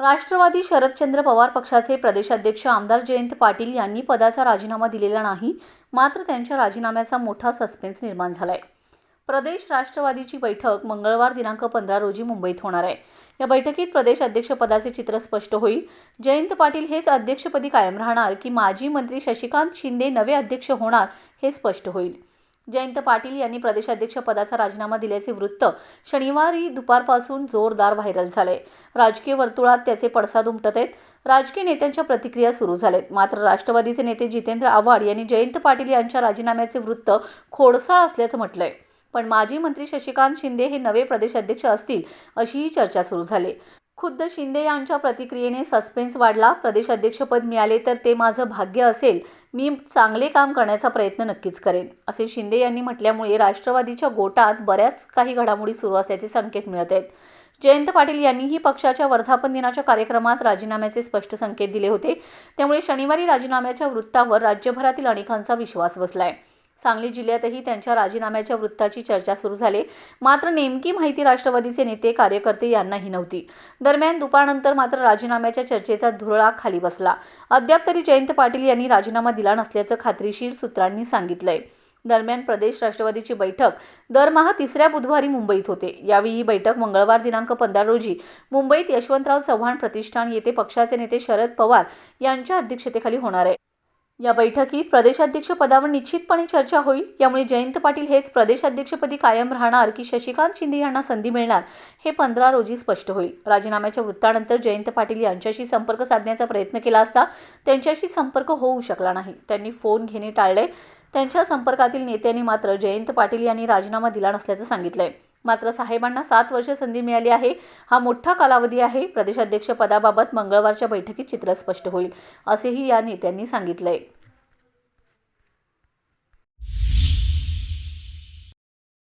राष्ट्रवादी शरदचंद्र पवार पक्षाचे प्रदेशाध्यक्ष आमदार जयंत पाटील यांनी पदाचा राजीनामा दिलेला नाही मात्र त्यांच्या राजीनाम्याचा मोठा सस्पेन्स निर्माण झालाय. प्रदेश राष्ट्रवादीची बैठक मंगळवार दिनांक पंधरा रोजी मुंबईत होणार आहे. या बैठकीत प्रदेश अध्यक्षपदाचे चित्र स्पष्ट होईल. जयंत पाटील हेच अध्यक्षपदी कायम राहणार की माजी मंत्री शशिकांत शिंदे नवे अध्यक्ष होणार हे स्पष्ट होईल. जयंत पाटील यांनी प्रदेशाध्यक्षपदाचा राजीनामा दिल्याचे वृत्त शनिवारी दुपारपासून जोरदार व्हायरल झाले. राजकीय वर्तुळात त्याचे पडसाद उमटत आहेत राजकीय नेत्यांच्या प्रतिक्रिया सुरू झालेत. मात्र राष्ट्रवादीचे नेते जितेंद्र आव्हाड यांनी जयंत पाटील यांच्या राजीनाम्याचे वृत्त खोडसाळ असल्याचं म्हटलंय. पण माजी मंत्री शशिकांत शिंदे हे नवे प्रदेशाध्यक्ष असतील अशीही चर्चा सुरू झाली. खुद्द शिंदे यांच्या प्रतिक्रियेने सस्पेन्स वाढला. प्रदेशाध्यक्षपद मिळाले तर ते माझं भाग्य असेल. मी चांगले काम करण्याचा प्रयत्न नक्कीच करेन असे शिंदे यांनी म्हटल्यामुळे राष्ट्रवादीच्या गोटात बऱ्याच काही घडामोडी सुरू असल्याचे संकेत मिळत आहेत. जयंत पाटील यांनीही पक्षाच्या वर्धापन दिनाच्या कार्यक्रमात राजीनाम्याचे स्पष्ट संकेत दिले होते. त्यामुळे शनिवारी राजीनाम्याच्या वृत्तावर राज्यभरातील अनेकांचा विश्वास बसलाय. सांगली जिल्ह्यातही त्यांच्या राजीनाम्याच्या वृत्ताची चर्चा सुरू झाली. मात्र नेमकी माहिती राष्ट्रवादीचे नेते कार्यकर्ते यांनाही नव्हती. दरम्यान दुपारनंतर मात्र राजीनाम्याच्या चर्चेचा धुरळा खाली बसला. अद्याप तरी जयंत पाटील यांनी राजीनामा दिला नसल्याचं खात्रीशीर सूत्रांनी सांगितलंय. दरम्यान प्रदेश राष्ट्रवादीची बैठक दरमहा तिसऱ्या बुधवारी मुंबईत होते. यावेळी ही बैठक मंगळवार दिनांक पंधरा रोजी मुंबईत यशवंतराव चव्हाण प्रतिष्ठान येथे पक्षाचे नेते शरद पवार यांच्या अध्यक्षतेखाली होणार आहे. या बैठकीत प्रदेशाध्यक्ष पदावर निश्चितपणे चर्चा होईल. यामुळे जयंत पाटील हेच प्रदेशाध्यक्षपदी कायम राहणार की शशिकांत शिंदे यांना संधी मिळणार हे पंधरा रोजी स्पष्ट होईल. राजीनाम्याच्या वृत्तानंतर जयंत पाटील यांच्याशी संपर्क साधण्याचा प्रयत्न केला असता त्यांच्याशी संपर्क होऊ शकला नाही. त्यांनी फोन घेणे टाळले. त्यांच्या संपर्कातील नेत्यांनी मात्र जयंत पाटील यांनी राजीनामा दिला नसल्याचं सांगितलंय. मात्र साहेबांना सात वर्ष संधी मिळाली आहे. हा मोठा कालावधी आहे. प्रदेशाध्यक्ष पदाबाबत मंगळवारच्या बैठकीत चित्र स्पष्ट होईल असेही या नेत्यांनी सांगितलंय.